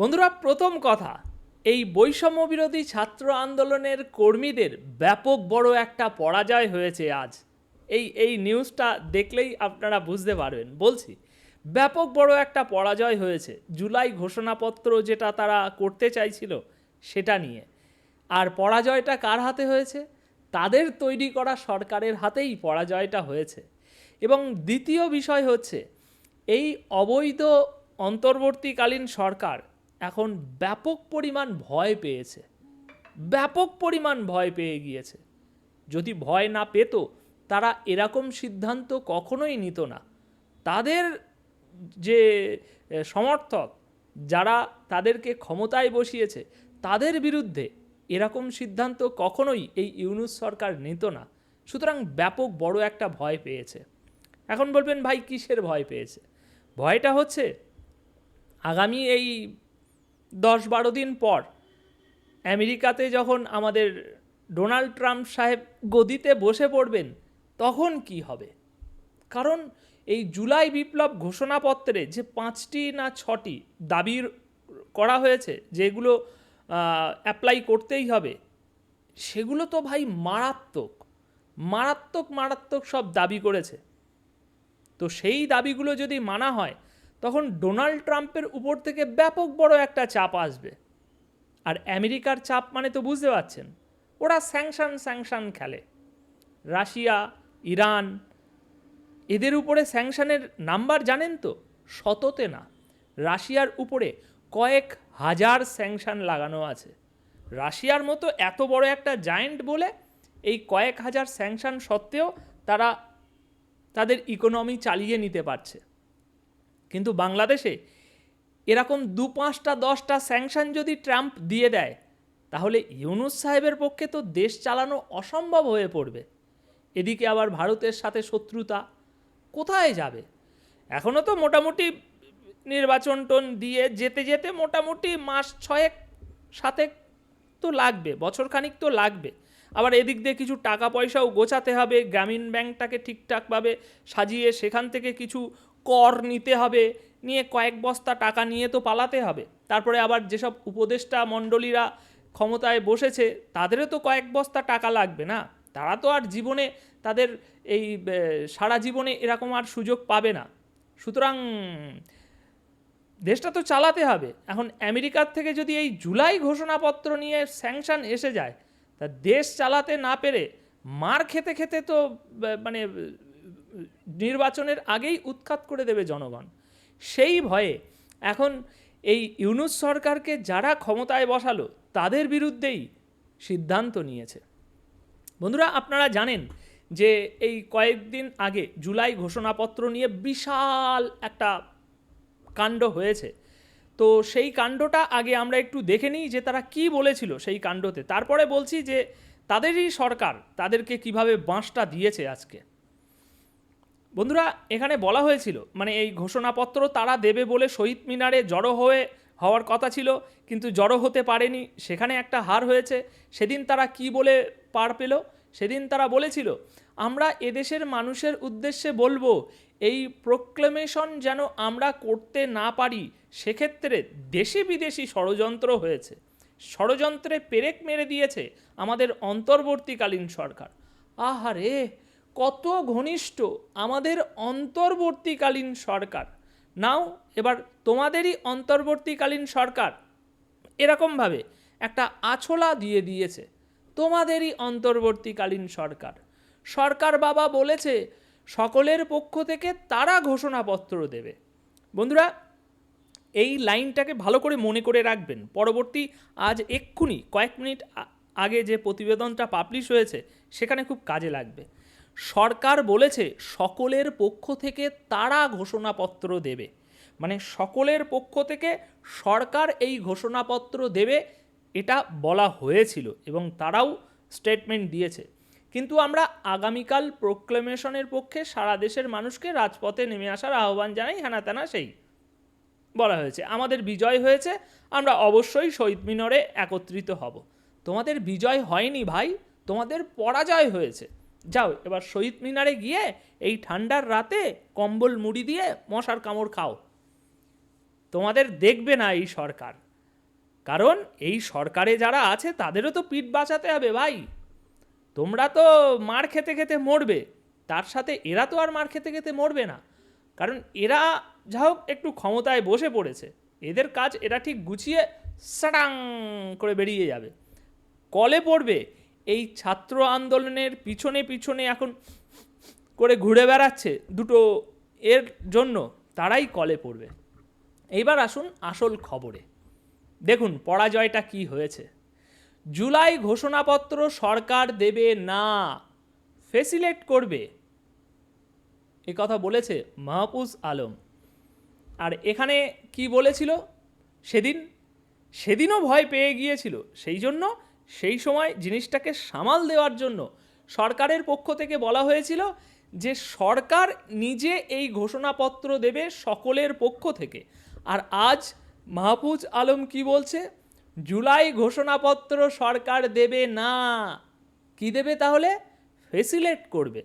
বন্ধুরা, প্রথম কথা, এই বৈষম্য বিরোধী ছাত্র আন্দোলনের কর্মীদের ব্যাপক বড় একটা পরাজয় হয়েছে আজ। এই এই নিউজটা দেখলেই আপনারা বুঝতে পারবেন। বলছি, ব্যাপক বড় একটা পরাজয় হয়েছে। জুলাই ঘোষণাপত্র যেটা তারা করতে চাইছিল, সেটা নিয়ে। আর পরাজয়টা কার হাতে হয়েছে? তাদের তৈরি করা সরকারের হাতেই পরাজয়টা হয়েছে। এবং দ্বিতীয় বিষয় হচ্ছে, এই অবৈধ অন্তর্বর্তীকালীন সরকার এখন ব্যাপক পরিমাণ ভয় পেয়েছে। ব্যাপক পরিমাণ ভয় পেয়ে গিয়েছে। যদি ভয় না পেত, তারা এরকম সিদ্ধান্ত কখনোই নিত না। তাদের যে সমর্থক, যারা তাদেরকে ক্ষমতায় বসিয়েছে, তাদের বিরুদ্ধে এরকম সিদ্ধান্ত কখনোই এই ইউনুস সরকার নিত না। সুতরাং ব্যাপক বড় একটা ভয় পেয়েছে। এখন বলবেন, ভাই, কিসের ভয় পেয়েছে? ভয়টা হচ্ছে, আগামী এই দশ বারো দিন পর আমেরিকাতে যখন আমাদের ডোনাল্ড ট্রাম্প সাহেব গদিতে বসে পড়বেন, তখন কি হবে? কারণ এই জুলাই বিপ্লব ঘোষণাপত্রে যে পাঁচটি না ছটি দাবি করা হয়েছে, যেগুলো অ্যাপ্লাই করতেই হবে, সেগুলো তো ভাই মারাত্মক মারাত্মক মারাত্মক সব দাবি করেছে। তো সেই দাবিগুলো যদি মানা হয় তখন ডোনাল্ড ট্রাম্পের উপর থেকে ব্যাপক বড় একটা চাপ আসবে। আর আমেরিকার চাপ মানে তো বুঝতে পারছেন, ওরা স্যাংশন স্যাংশন খেলে। রাশিয়া, ইরান, এদের উপরে স্যাংশনের নাম্বার জানেন তো? শততে না। রাশিয়ার উপরে কয়েক হাজার স্যাংশন লাগানো আছে। রাশিয়ার মতো এত বড় একটা জায়েন্ট বলে এই কয়েক হাজার স্যাংশন সত্ত্বেও তারা তাদের ইকোনমি চালিয়ে নিতে পারছে। কিন্তু বাংলাদেশে এরকম দু পাঁচটা, দশটা স্যাংশন যদি ট্রাম্প দিয়ে দেয়, তাহলে ইউনুস সাহেবের পক্ষে তো দেশ চালানো অসম্ভব হয়ে পড়বে। এদিকে আবার ভারতের সাথে শত্রুতা কোথায় যাবে? এখনও তো মোটামুটি নির্বাচন টোন দিয়ে যেতে যেতে মোটামুটি মাস ছয়েক, সাতেক তো লাগবে, বছর খানিক তো লাগবে। আবার এদিক দিয়ে কিছু টাকা পয়সাও গোছাতে হবে, গ্রামীণ ব্যাংকটাকে ঠিকঠাকভাবে সাজিয়ে সেখান থেকে কিছু কর নিতে হবে, নিয়ে কয়েক বস্তা টাকা নিয়ে তো পালাতে হবে। তারপরে আবার যেসব উপদেষ্টা মণ্ডলীরা ক্ষমতায় বসেছে, তাদেরও তো কয়েক বস্তা টাকা লাগবে না। তারা তো আর জীবনে তাদের এই সারা জীবনে এরকম আর সুযোগ পাবে না। সুতরাং দেশটা তো চালাতে হবে। এখন আমেরিকার থেকে যদি এই জুলাই ঘোষণাপত্র নিয়ে স্যাংশন এসে যায়, তা দেশ চালাতে না পেরে মার খেতে খেতে তো মানে নির্বাচনের আগেই উৎখাত করে দেবে জনগণ। সেই ভয়ে এখন এই ইউনুস সরকারকে যারা ক্ষমতায় বসালো, তাদের বিরুদ্ধেই সিদ্ধান্ত নিয়েছে। বন্ধুরা, আপনারা জানেন যে এই কয়েকদিন আগে জুলাই ঘোষণাপত্র নিয়ে বিশাল একটা কাণ্ড হয়েছে। তো সেই কাণ্ডটা আগে আমরা একটু দেখে নিই যে তারা কি বলেছিল সেই কাণ্ডতে। তারপরে বলছি যে তাদেরই সরকার তাদেরকে কীভাবে বাঁশটা দিয়েছে আজকে। বন্ধুরা, এখানে বলা হয়েছিল মানে এই ঘোষণাপত্র তারা দেবে বলে শহীদ মিনারে জড়ো হয়ে হওয়ার কথা ছিল, কিন্তু জড়ো হতে পারেনি। সেখানে একটা হার হয়েছে। সেদিন তারা কি বলে পার পেল? সেদিন তারা বলেছিল, আমরা এদেশের মানুষের উদ্দেশ্যে বলব, এই প্রোক্লেমেশন যেন আমরা করতে না পারি, সেক্ষেত্রে দেশি বিদেশি ষড়যন্ত্র হয়েছে। ষড়যন্ত্রে পেরেক মেরে দিয়েছে আমাদের অন্তর্বর্তীকালীন সরকার। আহারে! কত ঘনিষ্ঠ আমাদের অন্তর্বর্তীকালীন সরকার। নাও, এবার তোমাদেরই অন্তর্বর্তীকালীন সরকার। এরকমভাবে একটা আছলা দিয়ে দিয়েছে, তোমাদেরই অন্তর্বর্তীকালীন সরকার। সরকার বাবা বলেছে, সকলের পক্ষ থেকে তারা ঘোষণাপত্র দেবে। বন্ধুরা, এই লাইনটাকে ভালো করে মনে করে রাখবেন। পরবর্তী আজ এক্ষুনি, কয়েক মিনিট আগে যে প্রতিবেদনটা পাবলিশ হয়েছে, সেখানে খুব কাজে লাগবে। সরকার বলেছে সকলের পক্ষ থেকে তারা ঘোষণাপত্র দেবে। মানে সকলের পক্ষ থেকে সরকার এই ঘোষণাপত্র দেবে, এটা বলা হয়েছিল এবং তারাও স্টেটমেন্ট দিয়েছে। কিন্তু আমরা আগামীকাল প্রোক্লেমেশনের পক্ষে সারা দেশের মানুষকে রাজপথে নেমে আসার আহ্বান জানাই হ্যানা ত্যানা সেই। বলা হয়েছে, আমাদের বিজয় হয়েছে, আমরা অবশ্যই শহীদ মিনরে একত্রিত হব। তোমাদের বিজয় হয়নি ভাই, তোমাদের পরাজয় হয়েছে। যাও, এবার শহীদ মিনারে গিয়ে এই ঠান্ডার রাতে কম্বল মুড়ি দিয়ে মশার কামড় খাও। তোমাদের দেখবে না এই সরকার। কারণ এই সরকারে যারা আছে, তাদেরও তো পিঠ বাঁচাতে হবে ভাই। তোমরা তো মার খেতে খেতে মরবে, তার সাথে এরা তো আর মার খেতে খেতে মরবে না। কারণ এরা, যা হোক, একটু ক্ষমতায় বসে পড়েছে। এদের কাজ, এরা ঠিক গুছিয়ে সাটাং করে বেরিয়ে যাবে। কলে পড়বে এই ছাত্র আন্দোলনের পিছনে পিছনে এখন করে ঘুরে বেড়াচ্ছে দুটো এর জন্য, তারাই কলে পড়বে। এইবার আসুন আসল খবরে। দেখুন পরাজয়টা কি হয়েছে। জুলাই ঘোষণাপত্র সরকার দেবে না, ফেসিলেট করবে, এ কথা বলেছে মাহফুজ আলম। আর এখানে কি বলেছিল? সেদিন, সেদিনও ভয় পেয়ে গিয়েছিল, সেই জন্য সেই সময় জিনিসটাকে সামাল দেওয়ার জন্য সরকারের পক্ষ থেকে বলা হয়েছিল যে সরকার নিজে এই ঘোষণাপত্র দেবে সকলের পক্ষ থেকে। আর আজ মাহফুজ আলম কি বলছে? জুলাই ঘোষণাপত্র সরকার দেবে না। কি দেবে তাহলে? ফেসিলেট করবে।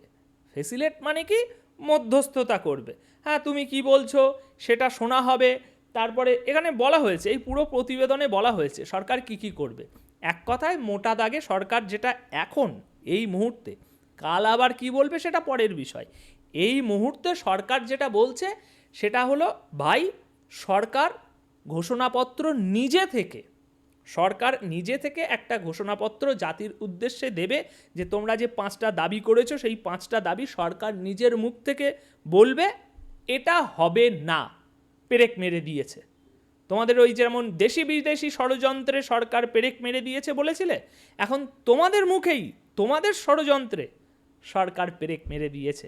ফেসিলেট মানে কি? মধ্যস্থতা করবে। হ্যাঁ তুমি কি বলছো? সেটা শোনা হবে। তারপরে এখানে বলা হয়েছে, এই পুরো প্রতিবেদনে বলা হয়েছে সরকার কি কি করবে। এক কথায় মোটা দাগে সরকার যেটা এখন, এই মুহূর্তে। কাল আবার কি বলবে সেটা পরের বিষয়। এই মুহূর্তে সরকার যেটা বলছে, সেটা হলো, ভাই, সরকার ঘোষণাপত্র নিজে থেকে, সরকার নিজে থেকে একটা ঘোষণাপত্র জাতির উদ্দেশ্যে দেবে যে তোমরা যে পাঁচটা দাবি করেছ, সেই পাঁচটা দাবি সরকার নিজের মুখ থেকে বলবে, এটা হবে না। পেরেক মেরে দিয়েছে। তোমাদের ওই যেমন দেশি বিদেশি ষড়যন্ত্রে সরকার পেরেক মেরে দিয়েছে বলেছিলে, এখন তোমাদের মুখেই তোমাদের ষড়যন্ত্রে সরকার পেরেক মেরে দিয়েছে।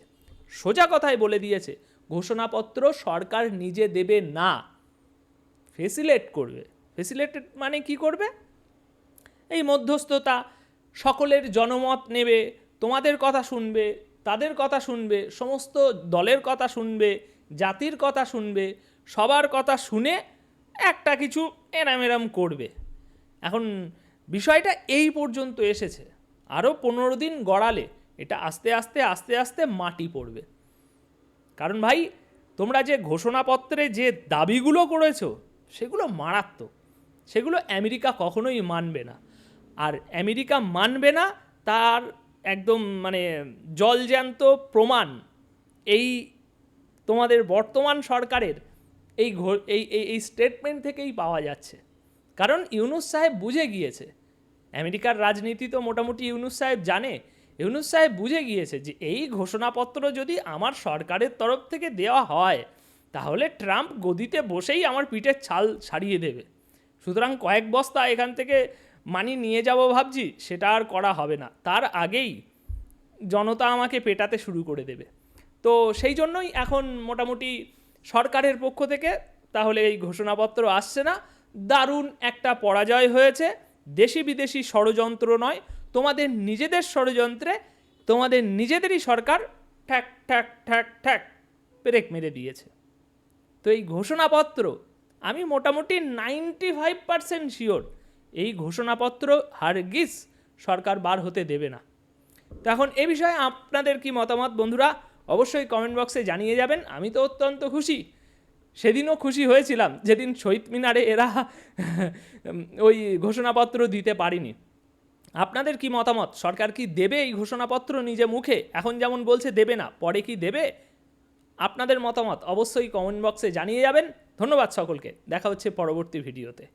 সোজা কথায় বলে দিয়েছে, ঘোষণাপত্র সরকার নিজে দেবে না ফেসিলেট করবে। ফেসিলেটেড মানে কি করবে? এই মধ্যস্থতা, সকলের জনমত নেবে, তোমাদের কথা শুনবে, তাদের কথা শুনবে, সমস্ত দলের কথা শুনবে, জাতির কথা শুনবে, সবার কথা শুনে একটা কিছু এরাম এরাম করবে। এখন বিষয়টা এই পর্যন্ত এসেছে। আরও পনেরো দিন গড়ালে এটা আস্তে আস্তে আস্তে আস্তে মাটি পড়বে। কারণ ভাই, তোমরা যে ঘোষণাপত্রে যে দাবিগুলো করেছ, সেগুলো মারাত্মক। সেগুলো আমেরিকা কখনোই মানবে না। আর আমেরিকা মানবে না, তার একদম মানে জলজ্যান্ত প্রমাণ এই তোমাদের বর্তমান সরকারের এই এই এই স্টেটমেন্ট থেকেই পাওয়া যাচ্ছে। কারণ ইউনুস সাহেব বুঝে গিয়েছে। আমেরিকার রাজনীতি তো মোটামুটি ইউনুস সাহেব জানে। ইউনুস সাহেব বুঝে গিয়েছে যে এই ঘোষণাপত্র যদি আমার সরকারের তরফ থেকে দেওয়া হয়, তাহলে ট্রাম্প গদিতে বসেই আমার পিঠের ছাল ছাড়িয়ে দেবে। সুতরাং কয়েক বস্তা এখান থেকে মানি নিয়ে যাব ভাবছি, সেটা আর করা হবে না। তার আগেই জনতা আমাকে পেটাতে শুরু করে দেবে। তো সেই জন্যই এখন মোটামুটি সরকারের পক্ষ থেকে, তাহলে এই ঘোষণাপত্র আসছে না। দারুণ একটা পরাজয় হয়েছে। দেশি বিদেশি ষড়যন্ত্র নয়। তোমাদের নিজেদের ষড়যন্ত্রে, তোমাদের নিজেদেরই সরকার ঠ্যাক ঠ্যাক ঠ্যাক ঠ্যাক পেরেক মেরে দিয়েছে। তো এই ঘোষণাপত্র, আমি মোটামুটি নাইনটি ফাইভ পার্সেন্ট শিওর, এই ঘোষণাপত্র হারগিস সরকার বার হতে দেবে না। তো এখন এ বিষয়ে আপনাদের কি মতামত বন্ধুরা? অবশ্যই কমেন্ট বক্সে জানিয়ে যাবেন, আমি তো অত্যন্ত খুশি। সেদিনও খুশি হয়েছিলাম, যেদিন শহীদ মিনারে এরা ওই ঘোষণাপত্র দিতে পারিনি। আপনাদের কি মতামত? সরকার কি দেবে এই ঘোষণাপত্র নিজে মুখে? এখন যেমন বলছে, দেবে না, পরে কি দেবে? আপনাদের মতামত অবশ্যই কমেন্ট বক্সে জানিয়ে যাবেন। ধন্যবাদ সকলকে, দেখা হচ্ছে পরবর্তী ভিডিওতে।